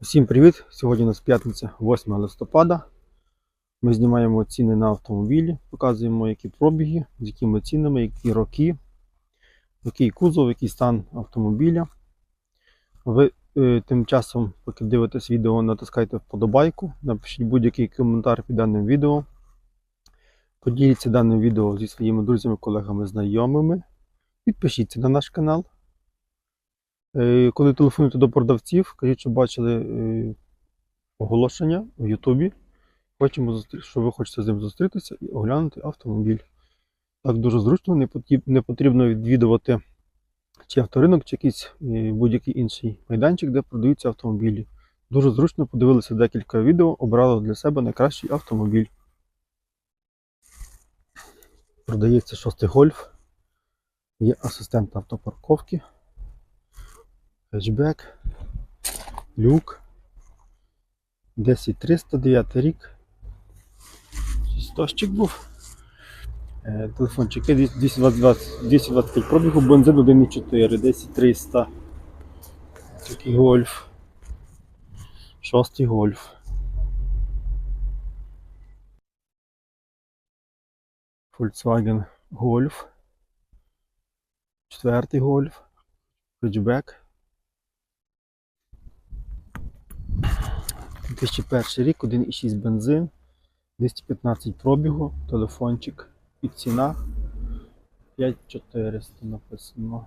Всім привіт! Сьогодні у нас п'ятниця 8 листопада. Ми знімаємо ціни на автомобілі, показуємо, які пробіги, з якими цінами, які роки, який кузов, який стан автомобіля. Ви е, тим часом, поки дивитесь відео, натискайте вподобайку, напишіть будь-який коментар під даним відео. Поділіться даним відео зі своїми друзями, колегами, знайомими. Підпишіться на наш канал. Е, Коли телефонуєте до продавців, кажіть, що бачили е, оголошення в Ютубі. Хочемо, що ви хочете з ним зустрітися і оглянути автомобіль. Так дуже зручно, не потрібно відвідувати чи авторинок, чи якийсь е, будь-який інший майданчик, де продаються автомобілі. Дуже зручно подивилися декілька відео, обрали для себе найкращий автомобіль. Продається шостий гольф. Є асистент автопарковки хетчбек, люк, 10309 рік. Стощик був. Телефончик є 220, 225 пробігу, бензин 1,4, 10300. Такий гольф. Шостий гольф. Volkswagen Golf. Четвертий гольф. Хетчбек. 2001 рік, 1,6 бензин, 215 пробігу, телефончик і ціна 5400 написано.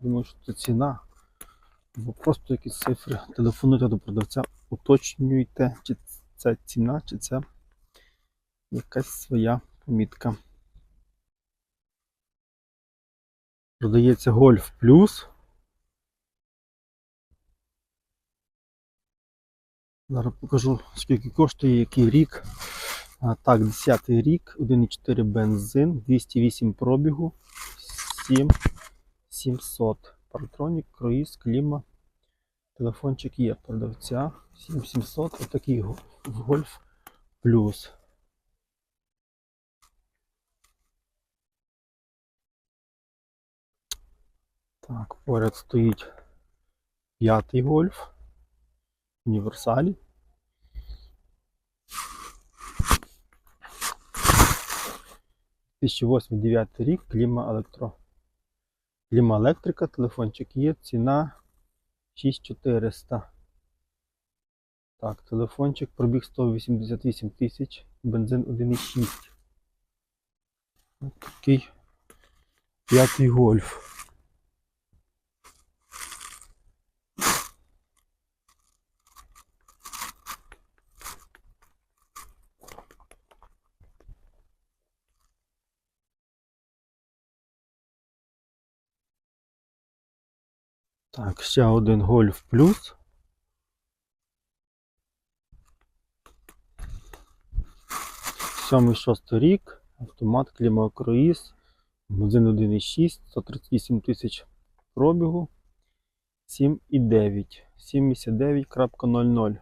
Думаю, що це ціна. Бо просто якісь цифри. Телефонуйте до продавця, уточнюйте, чи це ціна, чи це якась своя помітка. Продається Golf Plus. Зараз покажу, скільки коштує, який рік. Так, 10 рік, 1,4 бензин, 208 пробігу, 7 700. Партронік, круїз, кліма. Телефончик є продавця. 7700. Отакий го- гольф плюс. Так, поряд стоїть п'ятий гольф. Універсалі. – 2008-2009 рік, кліма електро. Кліма електрика, телефончик є, ціна 6400. Так, телефончик, пробіг 188 тисяч, бензин 1,6. Ось Такий п'ятий гольф. Так, ще один гольф плюс. Сьомий шостий рік, автомат, клімакруїз, бензин 1,6, 138 тисяч пробігу, 7,9, 79.00.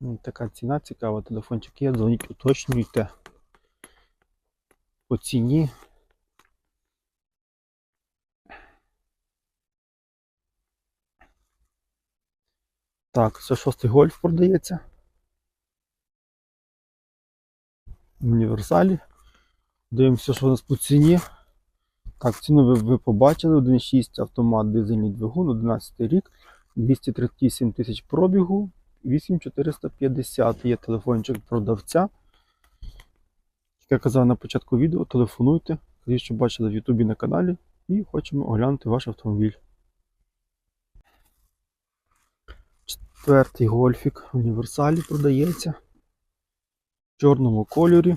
Ну, Така ціна цікава, телефончик є, дзвоніть, уточнюйте по ціні. Так, це шостий гольф продається. В універсалі. Дивимося, що у нас по ціні. Так, ціну ви, ви побачили. 1.6 автомат дизельний двигун, 11 рік, 237 тисяч пробігу, 8450 є телефончик продавця. Як я казав на початку відео, телефонуйте, кажіть, що бачили в Ютубі на каналі, і хочемо оглянути ваш автомобіль. Четвертий гольфік в універсалі продається. В чорному кольорі.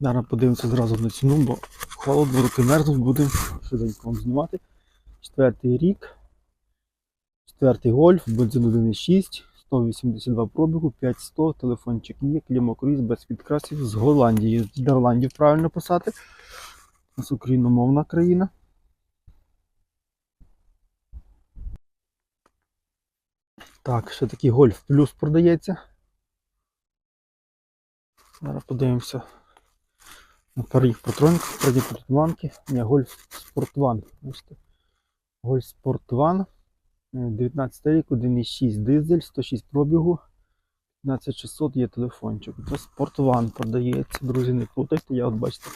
Зараз подивимося зразу на ціну, бо холодно, руки мерзнуть, будемо швиденько вам знімати. Четвертий рік. Четвертий гольф, бензин 1,6, 182 пробігу, 5100, телефончик є, клімокруїз без підкрасів з Голландії. З Нідерландів правильно писати. У нас україномовна країна. Так, ще такий гольф плюс продається. Зараз подивимося на передні патронки. Ні, гольф Спортван. Гольф Спортван. 19 рік, 1,6 дизель, 106 пробігу, 15600 є телефончик. Це Sport продається, друзі, не плутайте. Я от бачите,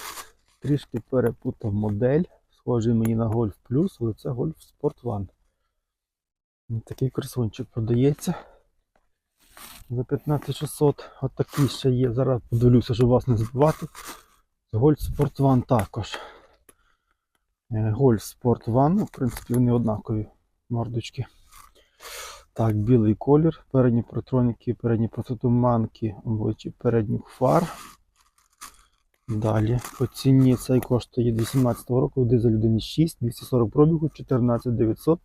трішки перепутав модель. Схожий мені на Golf Plus, але це Golf Sport One. Такий красунчик продається. За 15600. От такий ще є. Зараз подивлюся, щоб вас не збивати. Golf Sport One також. Golf Sport One, в принципі, вони однакові мордочки. Так, білий колір, передні протроніки, передні протитуманки, обличчя передніх фар. Далі по ціні цей коштує 18 року, дизель 1.6, 240 пробігу, 14900.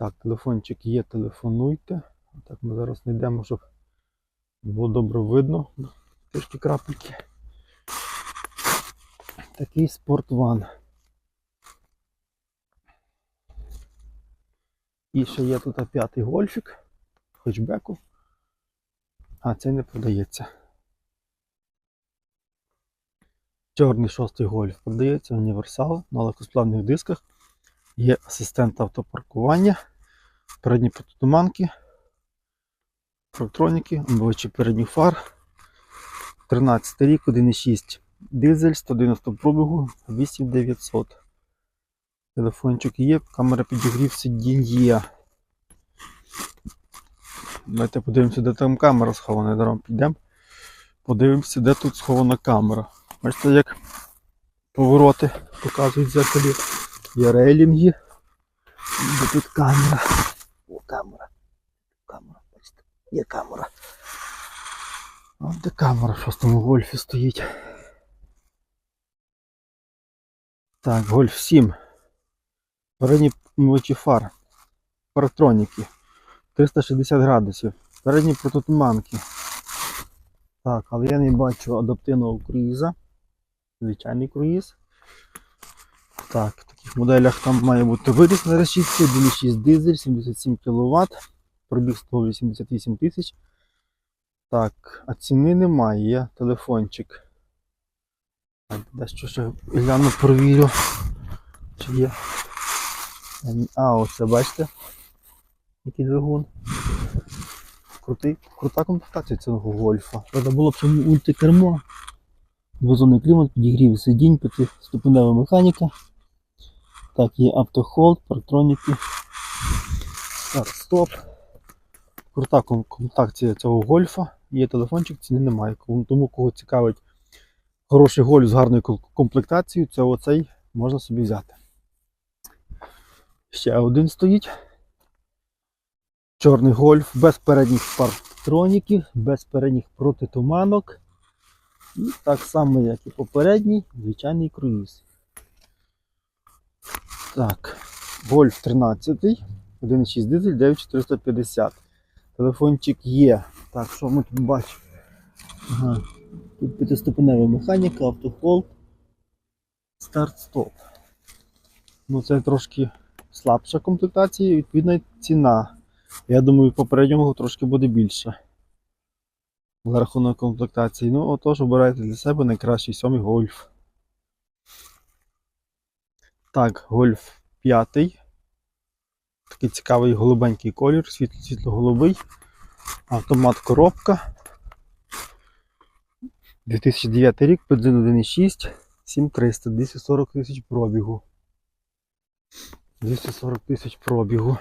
Так, телефончик є, телефонуйте. Так, ми зараз знайдемо, щоб було добре видно. Трішки крапельки. Такий One. І ще є тут п'ятий гольфік, хетчбеку. А цей не продається. Чорний шостий гольф продається, універсал на легкосплавних дисках. Є асистент автопаркування, передні протитуманки, електроніки, омивачі передніх фар. 13 рік, 1,6 дизель, 190 пробігу, 8900. Телефончик є, камера підігрів сидінь є. Давайте подивимося, де там камера схована. Даром підемо. Подивимося, де тут схована камера. Бачите, як повороти показують в зеркалі. Є рейлінги. Де тут камера. О, камера. Камера, бачите, є камера. А де камера в шостому гольфі стоїть. Так, гольф 7. Передні мовичі фар. Паратроніки. 360 градусів. Передні прототуманки. Так, але я не бачу адаптивного круїза. Звичайний круїз. Так, в моделях там має бути виріс на решітці, 1,6 дизель, 77 кВт, пробіг 188 тисяч. Так, а ціни немає, є телефончик. Дещо ще гляну, провірю. Чи є. А, оце бачите? Який двигун. Крутий, крута комплектація цього гольфа. Правда, було б цьому ультикермо. Двозонний клімат, підігрів сидінь, п'ятиступенева механіка. Так, є автохолд, парктроніки. Так, стоп. Крута комплектація цього гольфа. Є телефончик, ціни немає. Тому кого цікавить хороший гольф з гарною комплектацією, це оцей можна собі взяти. Ще один стоїть. Чорний гольф без передніх парктроніків, без передніх протитуманок. І так само, як і попередній, звичайний круїз. Так, гольф 13, 1,6 дизель, 9450. Телефончик є. Так, що ми тут бачимо? Ага. Тут п'ятиступенева механіка, автохолд, старт-стоп. Ну, це трошки слабша комплектація, відповідна ціна. Я думаю, попереднього трошки буде більше. За рахунок комплектації. Ну, отож, обирайте для себе найкращий сьомий гольф. Так, гольф п'ятий. Такий цікавий голубенький колір, світло- світло-голубий. Автомат коробка. 2009 рік, бензин 1,6, 7300, 240 тисяч пробігу. 240 тисяч пробігу.